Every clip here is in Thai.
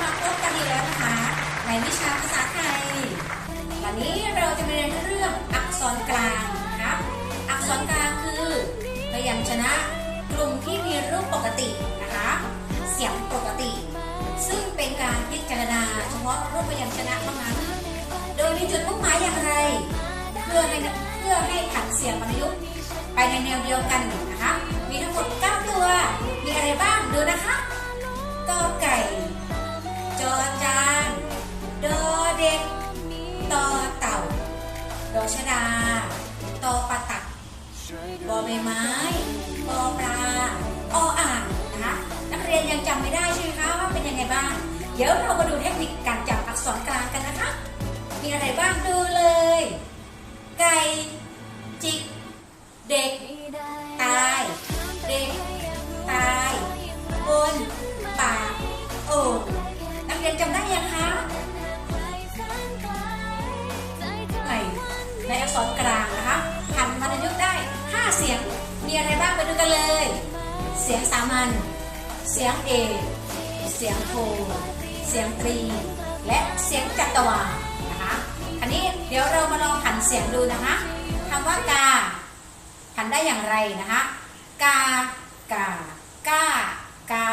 มาพบกันอีกแล้วนะคะ ในวิชาภาษาไทย วันนี้เราจะมาเรียนเรื่องอักษรกลางนะคะอักษรกลางคือพยัญชนะกลุ่มที่มีรูปปกตินะคะ เสียงปกติ ซึ่งเป็นการพิจารณาเฉพาะรูปพยัญชนะเท่านั้น โดยมีจุดมุ่งหมายอย่างไร เพื่อให้เพื่อให้ผันเสียงประยุกต์ไปในแนวเดียวกันนะคะ มีทั้งหมด ดอชดา ตอปลาตักบอใบไม้บอปลาออ่างนะคะนักเรียนยังจำไม่ได้ใช่ไหมคะว่าเป็นยังไงบ้าง เดี๋ยวเรามาดูเทคนิคการจำอักษรกลางกันนะคะ มีอะไรบ้างดูเลย ไก่จิก เด็ก ตาย เด็ก ตาย บน ปาก โอ่งนักเรียนจำได้ยังคะ กลางนะคะหันวรรณยุกต์ได้ 5 เสียงมีอะไรบ้างไปดูกันเลย เสียงสามัญเสียงเอกเสียงโทเสียงตรี และเสียงจัตวานะคะอันนี้เดี๋ยวเรามาลองหันเสียงดูนะคะคำว่ากาหันได้อย่างไรนะคะกากากากา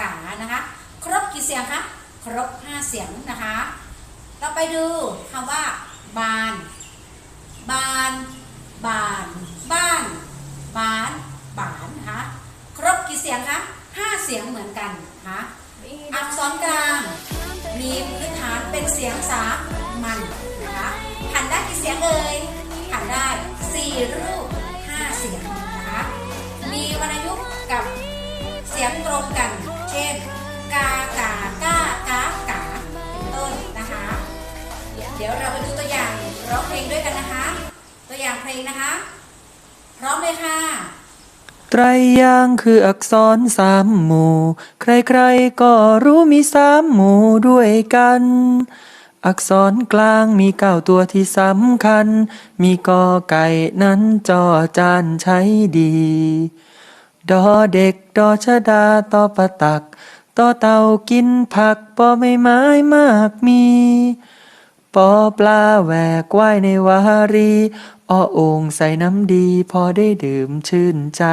กานะคะครบกี่เสียงคะครบ 5 เสียงนะคะ เราไปดูคำว่าบาน บาน บาน บ้าน บาน บานนะคะครบกี่เสียงคะ5เสียงเหมือนกันนะคะอักษรกลาง มีพื้นฐานเป็นเสียงสามัญนะคะหันได้กี่เสียงเอ่ยหันได้4รูป5เสียงนะคะมีวรรณยุกต์กับเสียงตรงกัน เช่น กากาก้ นะคะ พร้อมเลยค่ะ ไตรยางค์คืออักษรสามหมู่ ใครๆก็รู้มีสามหมู่ด้วยกัน อักษรกลางมีเก้าตัวที่สำคัญ มีกอไก่นั้นจอจานใช้ดี ดอเด็กดอชดาตอปะตัก ต่อเต่ากินผักปอไม่ไม้มากมี ปอปลาแหวกว่ายในวารีอ้อองใส่น้ำดี พอได้ดื่มชื่นใจ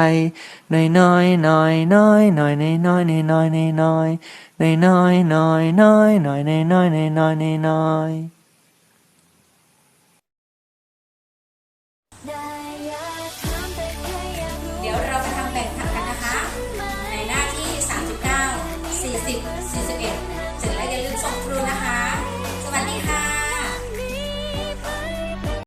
น้อยน้อยน้อยน้อยน้อยน้อยน้อยน้อยน้อยน้อยน้อยน้อยน้อยน้อยน้อยน้อยน้อยน้อยน้อย